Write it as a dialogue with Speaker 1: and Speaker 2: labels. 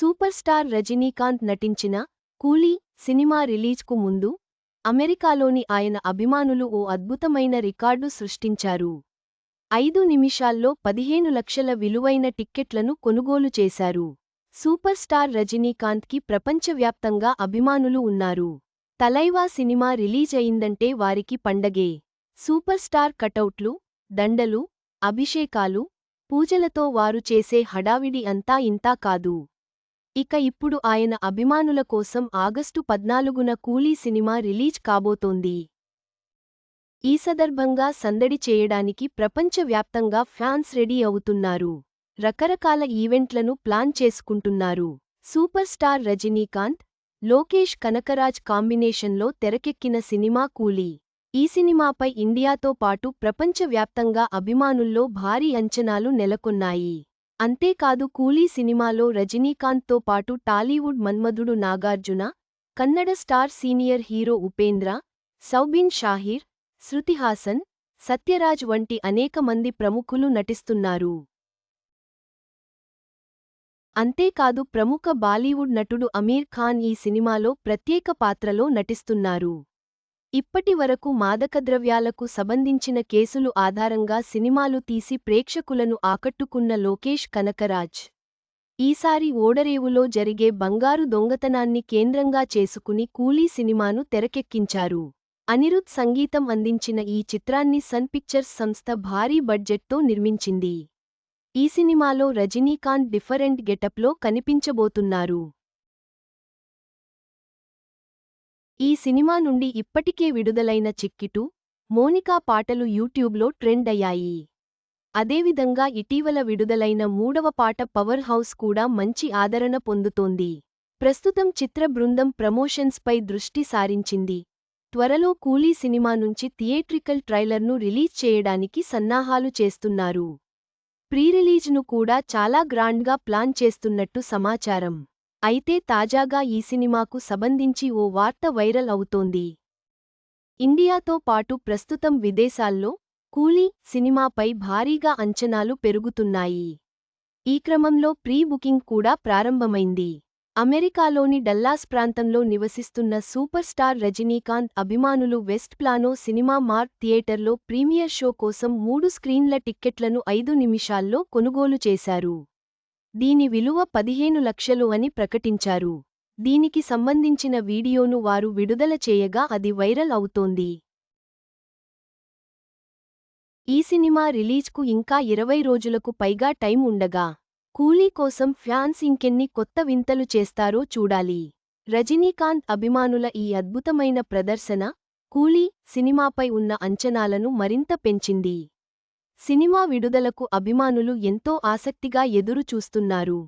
Speaker 1: Super star Rajinikanth నటించిన కూలీ cinema రిలీజ్కు ముందు అమెరికాలోని ఆయన అభిమానులు ఓ అద్భుతమైన రికార్డు సృష్టించారు. ఐదు నిమిషాల్లో పదిహేను లక్షల విలువైన టిక్కెట్లను కొనుగోలు చేశారు. సూపర్ స్టార్ రజనీకాంత్కి ప్రపంచవ్యాప్తంగా అభిమానులు ఉన్నారు. తలైవా సినిమా రిలీజ్ అయిందంటే వారికి పండగే. సూపర్ స్టార్ కటౌట్లు దండలు అభిషేకాలు పూజలతో వారు చేసే హడావిడి అంతా ఇంతా కాదు. ఇక ఇప్పుడు ఆయన అభిమానుల కోసం ఆగస్టు పద్నాలుగున కూలీ సినిమా రిలీజ్ కాబోతోంది. ఈ సందర్భంగా సందడి చేయడానికి ప్రపంచవ్యాప్తంగా ఫ్యాన్స్ రెడీ అవుతున్నారు. రకరకాల ఈవెంట్లను ప్లాన్ చేసుకుంటున్నారు. సూపర్ స్టార్ రజనీకాంత్ లోకేష్ కనకరాజ్ కాంబినేషన్లో తెరకెక్కిన సినిమా కూలీ. ఈ సినిమాపై ఇండియాతో పాటు ప్రపంచవ్యాప్తంగా అభిమానుల్లో భారీ అంచనాలు నెలకొన్నాయి. అంతేకాదు కూలీ సినిమాలో రజనీకాంత్తో పాటు Tollywood Manmadhudu Nagarjuna Kannada star senior hero Upendra Soubin Shahir Shruti Haasan Sathyaraj వంటి అనేక మంది ప్రముఖులు నటిస్తున్నారు. అంతేకాదు ప్రముఖ బాలీవుడ్ నటుడు అమీర్ ఖాన్ ఈ సినిమాలో ప్రత్యేక పాత్రలో నటిస్తున్నారు. ఇప్పటి వరకు మాదకద్రవ్యాలకు సంబంధించిన కేసులు ఆధారంగా సినిమాలు తీసి ప్రేక్షకులను ఆకట్టుకున్న లోకేష్ కనకరాజ్. ఈసారి ఓడరేవులో జరిగే బంగారు దొంగతనాన్ని కేంద్రంగా చేసుకుని కూలీ సినిమాను తెరకెక్కించారు. అనిరుద్ సంగీతం అందించిన ఈ చిత్రాన్ని సన్ పిక్చర్స్ సంస్థ భారీ బడ్జెట్తో నిర్మించింది. ఈ సినిమాలో రజనీకాంత్ డిఫరెంట్ గెటప్లో కనిపించబోతున్నారు. ఈ సినిమా నుండి ఇప్పటికే విడుదలైన చిక్కిటు మోనికా పాటలు యూట్యూబ్లో ట్రెండ్ అయ్యాయి. అదేవిధంగా ఇటీవల విడుదలైన మూడవ పాట పవర్ హౌస్ కూడా మంచి ఆదరణ పొందుతోంది. ప్రస్తుతం చిత్ర బృందం ప్రమోషన్స్పై దృష్టి సారించింది. త్వరలో కూలీ సినిమా నుంచి థియేట్రికల్ ట్రైలర్ను రిలీజ్ చేయడానికి సన్నాహాలు చేస్తున్నారు. ప్రీరిలీజ్ను కూడా చాలా గ్రాండ్గా ప్లాన్ చేస్తున్నట్టు సమాచారం. అయితే తాజాగా ఈ సినిమాకు సంబంధించి ఓ వార్త వైరల్ అవుతోంది. ఇండియాతో పాటు ప్రస్తుతం విదేశాల్లో కూలీ సినిమాపై భారీగా అంచనాలు పెరుగుతున్నాయి. ఈ క్రమంలో ప్రీ బుకింగ్ కూడా ప్రారంభమైంది. అమెరికాలోని డల్లాస్ ప్రాంతంలో నివసిస్తున్న సూపర్ స్టార్ రజనీకాంత్ అభిమానులు వెస్ట్ ప్లానో సినిమా మార్క్ థియేటర్లో ప్రీమియర్ షో కోసం మూడు స్క్రీన్ల టిక్కెట్లను ఐదు నిమిషాల్లో కొనుగోలు చేశారు. దీని విలువ పదిహేను లక్షలు అని ప్రకటించారు. దీనికి సంబంధించిన వీడియోను వారు విడుదల చేయగా అది వైరల్ అవుతోంది. ఈ సినిమా రిలీజ్కు ఇంకా ఇరవై రోజులకు పైగా టైం ఉండగా కూలీ కోసం ఫ్యాన్స్ ఇంకెన్ని కొత్త వింతలు చేస్తారో చూడాలి. రజనీకాంత్ అభిమానుల ఈ అద్భుతమైన ప్రదర్శన కూలీ సినిమాపై ఉన్న అంచనాలను మరింత పెంచింది. సినిమా విడుదలకు అభిమానులు ఎంతో ఆసక్తిగా ఎదురు చూస్తున్నారు